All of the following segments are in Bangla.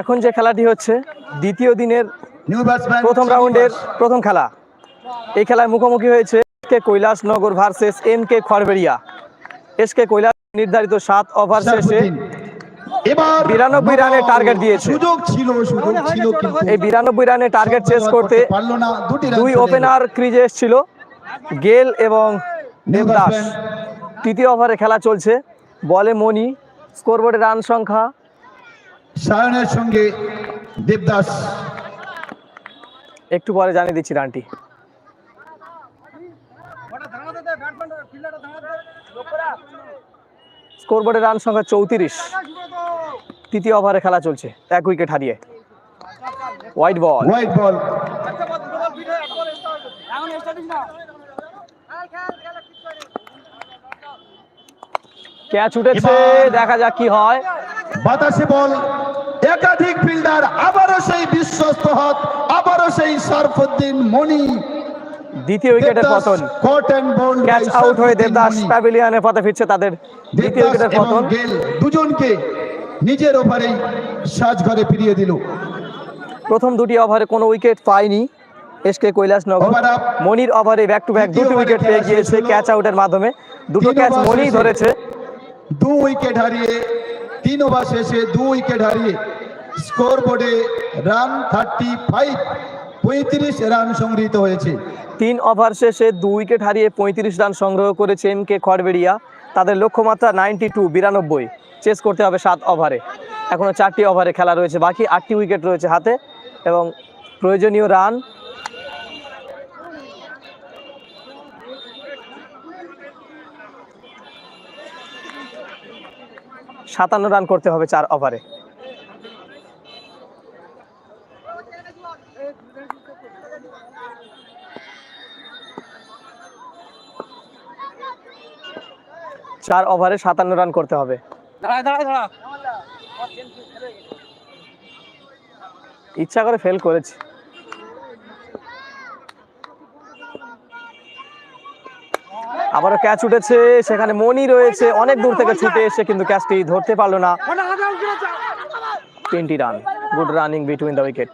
এখন যে খেলাটি হচ্ছে দ্বিতীয় দিনের প্রথম রাউন্ডের প্রথম খেলা। এই খেলায় মুখোমুখি হয়েছে K Kailashnagar versus M K Kharberia. S K Kailash নির্ধারিত সাত ওভার শেষে এবার 92 রানের টার্গেট দিয়েছে। সুযোগ ছিল সুযোগ ছিল এই বিরানব্বই রানে টার্গেট চেস করতে দুই ওপেনার ক্রিজে এসেছিল। গেল এবং দেবদাস তৃতীয় ওভারে খেলা চলছে। বলে মনি স্কোরবোর্ডে রান সংখ্যা? সায়নের সঙ্গে দেবদাস। একটু পরে জানিয়ে দিচ্ছি রানটি। স্কোরবোর্ডে রান সংখ্যা চৌত্রিশ। তৃতীয় ওভারে খেলা চলছে। এক উইকেট হারিয়ে। White ball white ball catch উঠেছে দেখা যাক কি হয়। বাতাসে বল একাধিক ফিল্ডার আবারও সেই বিশ্বস্ত হাত আবারও সেই সারফুদ্দিন মনি। দ্বিতীয় উইকেটের পতন। ক্যাচ আউট হয়ে দেবদাস প্যাভিলিয়নের পথে ফিরছে তাদের দ্বিতীয় উইকেটের পতন। দুজনকে নিজের ওভারেই সাজঘরে ফিরিয়ে দিল। প্রথম দুটি ওভারে কোনো উইকেট পায়নি। S K Kailashnagar. মনির ওভারে ব্যাক টু ব্যাক দুটি উইকেট পেয়ে গিয়েছে ক্যাচ আউটের মাধ্যমে। দুটো ক্যাচ মনিই ধরেছে। দু উইকেট হারিয়ে, তিন ওভার শেষে দু উইকেট হারিয়ে স্কোর বোর্ডে রান থার্টি ফাইভ পঁয়ত্রিশ রান সংগৃহীত হয়েছে। তিন ওভার শেষে দু উইকেট হারিয়ে পঁয়ত্রিশ রান সংগ্রহ করেছে এম কে খড়বেড়িয়া। তাদের লক্ষ্যমাত্রা নাইনটি টু বিরানব্বই। চেস করতে হবে সাত ওভারে। এখনও চারটি ওভারে খেলা রয়েছে। বাকি আটটি উইকেট রয়েছে হাতে এবং প্রয়োজনীয় রান সাতান্ন রান করতে হবে চার ওভারে। চার ওভারে সাতান্ন রান করতে হবে। ইচ্ছা করে ফেল করেছে। আবারও ক্যাচ উঠেছে, সেখানে মনি রয়েছে, অনেক দূর থেকে ছুটে এসে কিন্তু ক্যাচটি ধরতে পারল না। Twenty run good running between the wicket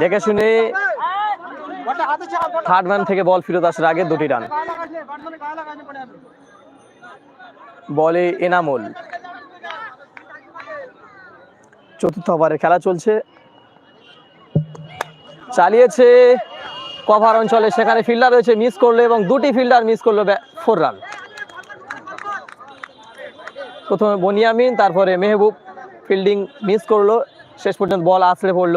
দেখে শুনে থার্ড ম্যান থেকে বল ফিরত আসার আগে দুটি রান। বলে এনামুল। চতুর্থ ওভারের খেলা চলছে। চালিয়েছে কভার অঞ্চলে, সেখানে ফিল্ডার রয়েছে মিস করল এবং দুটি ফিল্ডার মিস করল ফোর রান প্রথমে বনিয়ামিন, তারপরে মেহবুব ফিল্ডিং মিস করল। শেষ পর্যন্ত বল আছড়ে পড়ল।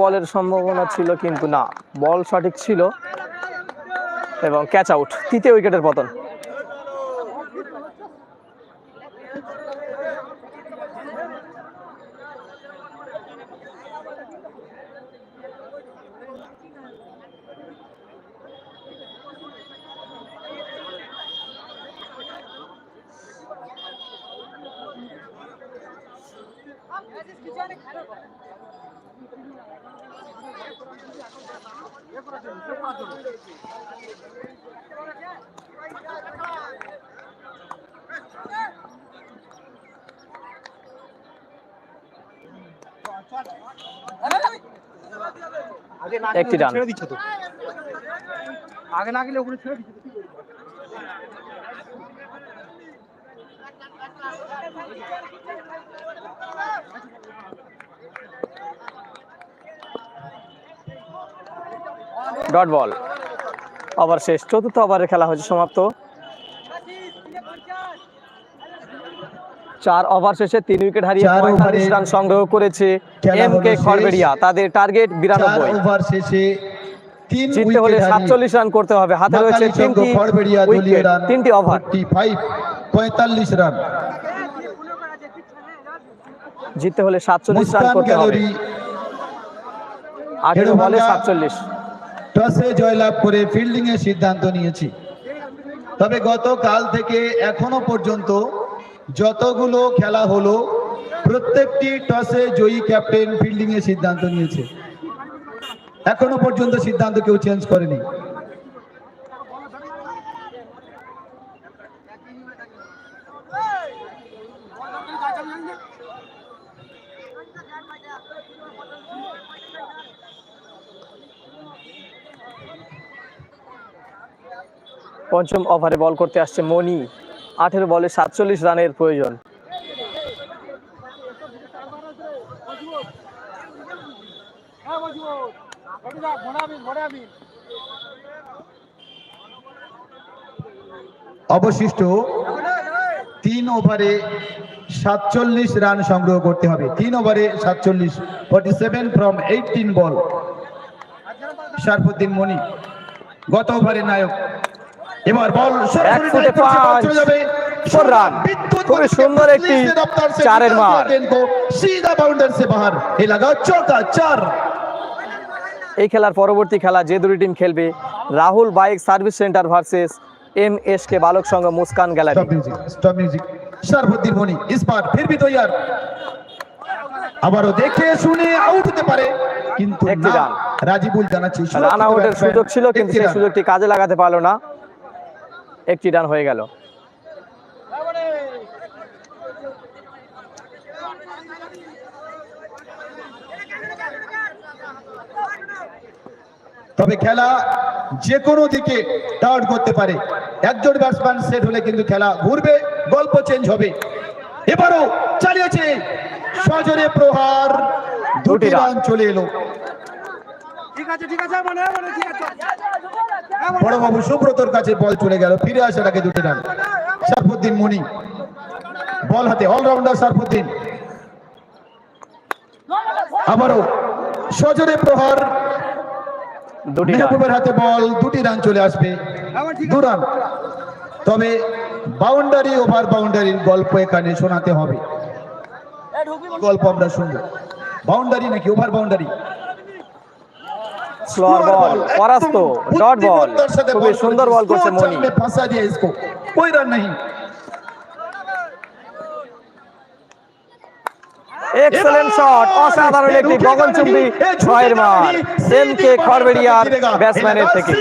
বলের সম্ভাবনা ছিল কিন্তু না। বল সঠিক ছিল এবং ক্যাচ আউট তৃতীয় উইকেটের পতন। একটি রান। আগে না গেলে ওখানে ছেড়ে দিচ্ছে ডট বল। আবার শেষ। চতুর্থ আবারের খেলা হয়েছে সমাপ্ত। চার ওভার শেষে তিন উইকেট হারিয়ে পঁয়তাল্লিশ রান সংগ্রহ করেছে এম কে। খড়বেড়িয়া। তাদের টার্গেট বিরানব্বই। ওভার শেষে জিততে হলে সাতচল্লিশ রান করতে হবে। হাতে রয়েছে তিনটি উইকেট তিনটি ওভার। পঁয়তাল্লিশ রান। জিততে হলে সাতচল্লিশ রান করতে হবে। আঠেরো বলে সাতচল্লিশ। টসে জয়লাভ করে ফিল্ডিং এর সিদ্ধান্ত নিয়েছি। তবে গতকাল থেকে এখনও পর্যন্ত যতগুলো খেলা হলো, প্রত্যেকটি টসে জয়ী ক্যাপ্টেন ফিল্ডিং এর সিদ্ধান্ত নিয়েছে। এখনও পর্যন্ত সিদ্ধান্ত কেউ চেঞ্জ করেনি। পঞ্চম ওভারে বল করতে আসছে মনি। আঠেরো বলে সাতচল্লিশ রানের প্রয়োজন। অবশিষ্ট তিন ওভারে সাতচল্লিশ রান সংগ্রহ করতে হবে। তিন ওভারে সাতচল্লিশ forty seven from eighteen ball Sharafuddin Moni, গত ওভারে নায়ক। এবার বল সরাসরি চলে যাবে। এই খেলার পরবর্তী খেলা যে দুটি টিম খেলবে Rahul bike service centre versus M S K Balak সঙ্গে মুস্কান গ্যালারি। আবারও দেখে শুনে আউট হতে পারে কিন্তু একটি জানাচ্ছি রান আউটের সুযোগ ছিল কিন্তু সেই সুযোগটি কাজে লাগাতে পারল না। একটি রান হয়ে গেল। তবে খেলা যে কোনো দিকে টার্ন করতে পারে। একজন ব্যাটসম্যান সেট হলে কিন্তু খেলা ঘুরবে গল্প চেঞ্জ হবে। এবারও চালিয়েছে সজরে প্রহার দুটি রান। রান চলে এলো। ঠিক আছে ঠিক আছে মানে মানে ঠিক আছে। বড়বাবু সুব্রতর কাছে বল চলে গেল ফিরে আসার আগে দুটি রান। সারফুদ্দিন মুনি বল হাতে অলরাউন্ডার সারফুদ্দিন। আবারও সজরে প্রহার মেহবুবের হাতে বল দুটি রান চলে আসবে দু রান। তবে বাউন্ডারি ওভার বাউন্ডারির গল্প এখানে শোনাতে হবে। গল্প আমরা শুনব। বাউন্ডারি নাকি ওভার বাউন্ডারি স্লোয়ার বল পরাস্ত ডট বল খুবই সুন্দর বল করছে মনি ফাঁসা দিয়ে इसको कोई रन नहीं এক্সেলেন্ট শট অসাধারণ একটি গগনচুম্বী ছয়ের মার এম কে খড়বেড়িয়ার ব্যাটসম্যানের থেকে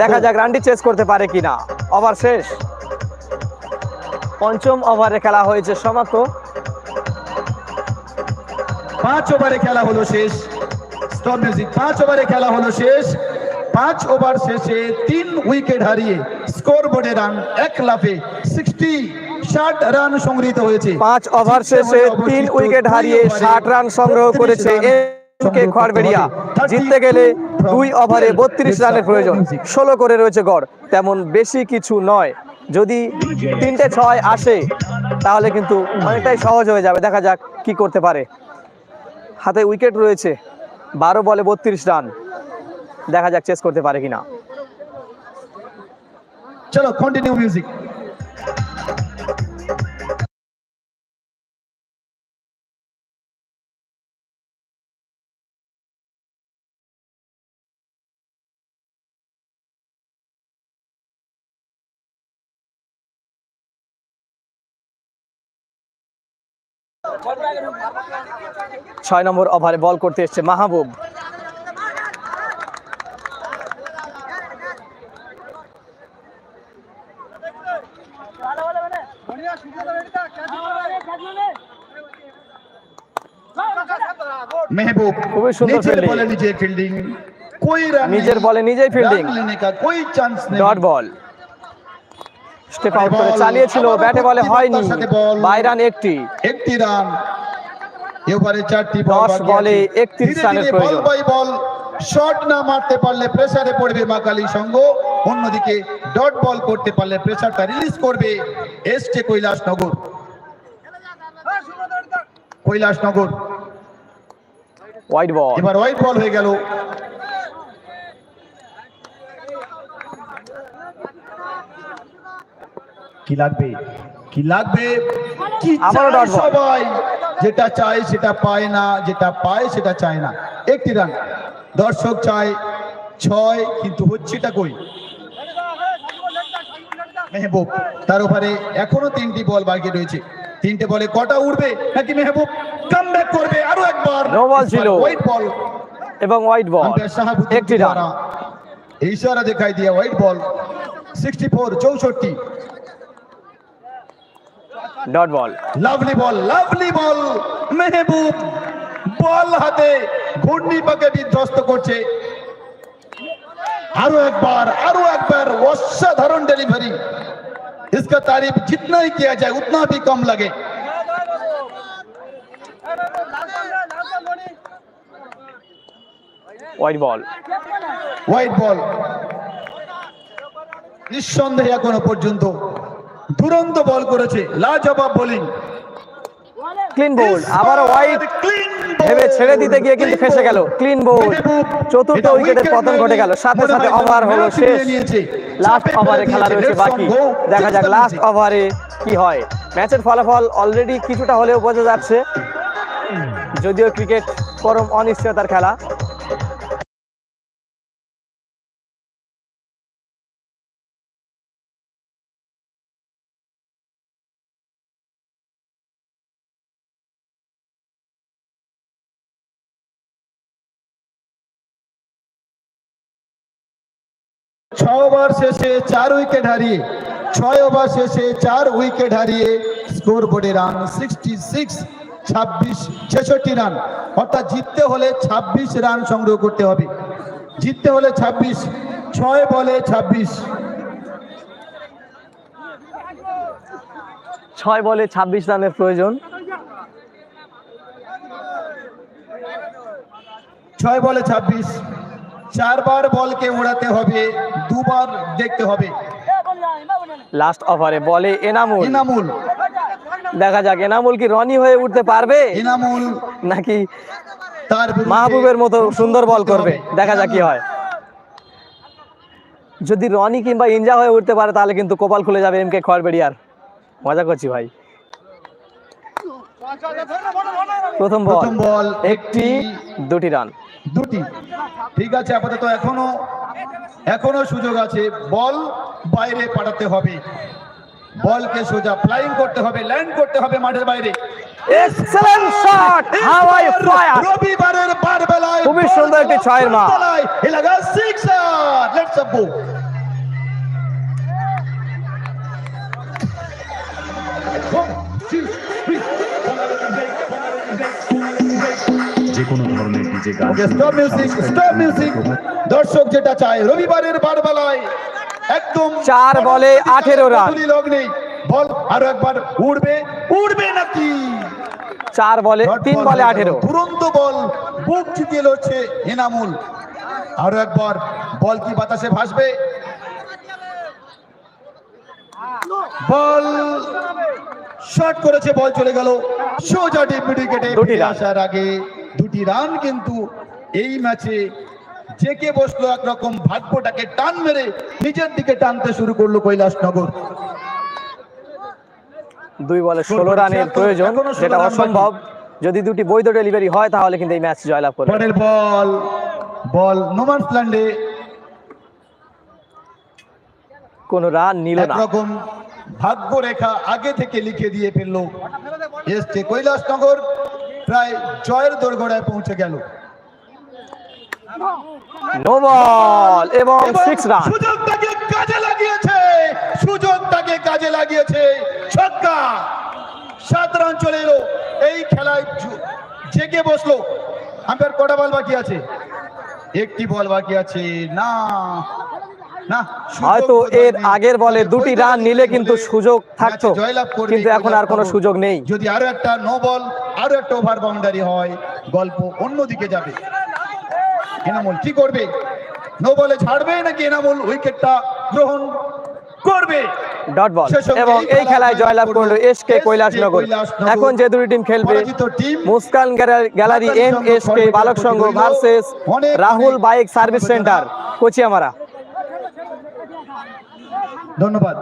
দেখা যাক রানটি চেস করতে পারে কিনা ওভার শেষ পঞ্চম ওভারে খেলা হয়েছে সমাপ্ত পাঁচ ওভারে খেলা হলো শেষ স্টপ মিউজিক পাঁচ ওভারে খেলা হলো শেষ। পাঁচ ওভার শেষে তিন উইকেট হারিয়ে স্কোর বোর্ডে রান এক লাফে সিক্সটি ষাট রান সংগৃহীত হয়েছে। পাঁচ ওভার শেষে তিন উইকেট হারিয়ে ষাট রান সংগ্রহ করেছে খড়বেড়িয়া জিততে গেলে দুই ওভারে বত্রিশ রানের প্রয়োজন। ষোলো করে রয়েছে গড়। তেমন বেশি কিছু নয়। যদি তিনটে ছয় আসে তাহলে কিন্তু অনেকটাই সহজ হয়ে যাবে। দেখা যাক কি করতে পারে। হাতে উইকেট রয়েছে। বারো বলে বত্রিশ রান। দেখা যাক চেস করতে পারে কিনা। চলো কন্টিনিউ মিউজিক ছয় নম্বর ওভারে বল করতে এসছে মাহবুব। মেহবুব খুবই সুন্দর ফিল্ডিং নিজের বলে নিজেই fielding dot ball step out করে চালিয়েছিল। ব্যাটে বলে হয়নি। বাই রান একটি। একটি রান এবারে চারটি বল বলে আছে। 31 ধীরে রানের প্রয়োজন। বল বাই বল শট না মারতে পারলে প্রেসারে পড়বে মাকালি সংঘ অন্যদিকে ডট বল করতে পারলে প্রেসারটা রিলিজ করবে এসটে কৈলাসনগর। কৈলাসনগর। হোয়াইট বল এবার হোয়াইট বল হয়ে গেল। কি লাগবে? কি লাগবে? কি সবাই? যেটা চায় সেটা পায় না যেটা পায় সেটা চায় না। একটি রান। দর্শক চায় ছয় কিন্তু হচ্ছেটা কই? মেহবুব। তার উপরে এখনও তিনটি বল বাকি রয়েছে। তিনটে বলে কটা উঠবে নাকি মেহবুব কাম করবে? আরও একবার। No ball ছিল। হোয়াইট বল এবং হোয়াইট বল একটি রান ইশারা দেখাই দিয়ে হোয়াইট বল সিক্সটি ফোর চৌষট্টি। dot ball lovely ball lovely ball Mehboob ball হাতে ঘূর্ণিপাকে বিধ্বস্ত করছে আরো একবার আরো একবার অসাধারণ ডেলিভারি इसका तारीफ जितना ही किया जाए उतना भी कम लगे হোয়াইট বল হোয়াইট বল নিঃসন্দেহে এখনো পর্যন্ত দুরন্ত বল করেছে। লাজবাব বোলিং ক্লিন বোল্ড আবার হোয়াইট ভেবে ছেড়ে দিতে গিয়ে কিন্তু ফেসে গেল। ক্লিন বোল্ড চতুর্থ উইকেটের পতন ঘটে গেল। সাথে সাথে ওভার হলো শেষ। লাস্ট ওভারে খেলা রয়েছে বাকি। দেখা যাক লাস্ট ওভারে কি হয়। ম্যাচের ফলাফল অলরেডি কিছুটা হলেও বোঝা যাচ্ছে। যদিও ক্রিকেট পরম অনিশ্চয়তার খেলা। ছ ওভার শেষে চার উইকেট হারিয়ে ছয় ওভার শেষে চার উইকেট হারিয়ে স্কোর বোর্ডে রান সিক্সটি সিক্স ছাব্বিশ ছেষট্টি রান। অর্থাৎ জিততে হলে ছাব্বিশ রান সংগ্রহ করতে হবে। জিততে হলে ছাব্বিশ ছয় বলে ছাব্বিশ। ছয় বলে ছাব্বিশ রানের প্রয়োজন। ছয় বলে ছাব্বিশ। চারবার বলকে উড়াতে হবে দুবার দেখতে হবে। লাস্ট ওভারে বলে এনামুল। এনামুল। দেখা যাক এনামুল কি রনি হয়ে উঠতে পারবে? এনামুল। নাকি তার মাহবুবের মতো সুন্দর বল করবে? দেখা যাক কি হয়। যদি রনি কিংবা ইনজা হয়ে উঠতে পারে তাহলে কিন্তু কপাল খুলে যাবে এম কে খড়বেড়িয়ার। মজা করছি ভাই। প্রথম বল। একটি দুটি রান। দুটি। ঠিক আছে আপাতত এখনও এখনও সুযোগ আছে। বল বাইরে পাঠাতে হবে। বলকে সোজা ফ্লাইং করতে হবে ল্যান্ড করতে হবে মাঠের বাইরে। এক্সেলেন্ট শট হাওয়াই ফায়ার রবিবারের বার বেলায় খুবই সুন্দর একটি ছয়ের মা। এলাকা সিক্স লেটস আপ যে কোনো ধরনের ডিজে গান স্টপ মিউজিক স্টপ মিউজিক দর্শক যেটা চায় রবিবারের বার বেলায় একদম চার বলে 18 রান। তুলি লগ্নে বল আরও একবার উড়বে উড়বে নাকি? চার বলে তিন বলে আঠেরো। দুরন্ত বল বুক চিতিয়ে লড়ছে এনামুল। আরও একবার বল কি বাতাসে ভাসবে? বল শট করেছে বল চলে গেল। সোজা ডিপ দুটি আসার আগে। দুটি রান কিন্তু এই ম্যাচে জেকে বসল একরকম ভাগ্যটাকে টান মেরে নিজের দিকে টানতে শুরু করল কৈলাসনগর। দুই বলে ষোলো রানের প্রয়োজন ষোলো অসম্ভব। যদি দুটি বৈধ ডেলিভারি হয় তাহলে কিন্তু এই ম্যাচ জয়লাভ করবে। পরের বল বল নোমান্স ল্যান্ডে কোনো রান নিল না। একরকম ভাগ্য রেখা আগে থেকে লিখে দিয়ে ফেলল। এসছে কৈলাসনগর। প্রায় জয়ের দোরগোড়ায় পৌঁছে গেল। নো বল এবং সিক্স রান সুযোগটাকে কাজে লাগিয়েছে সুযোগটাকে কাজে লাগিয়েছে ছক্কা। সাত রান চলে এলো এই খেলায় জেগে বসল। আম্পায়ার কটা বল বাকি আছে? একটি বল বাকি আছে না। হয়তো এর আগের বলে দুটি রান নিলে কিন্তু সুযোগ থাকতো কিন্তু এখন আর কোনো সুযোগ নেই। যদি আরও একটা নো বল আরও একটা ওভার বাউন্ডারি হয় গল্প অন্যদিকে যাবে। এনামুল কি করবে? নো বলে ছাড়বে নাকি এনামুল? উইকেটটা গ্রহণ করবে। ডট বল এবং এই খেলায় জয়লাভ করল এস কে SK কৈলাসনগর। এখন যে দুটি টিম খেলবে Muskan gallery M S K Balak Sangha versus Rahul bike service. Centre কোচিয়ামারা। ধন্যবাদ।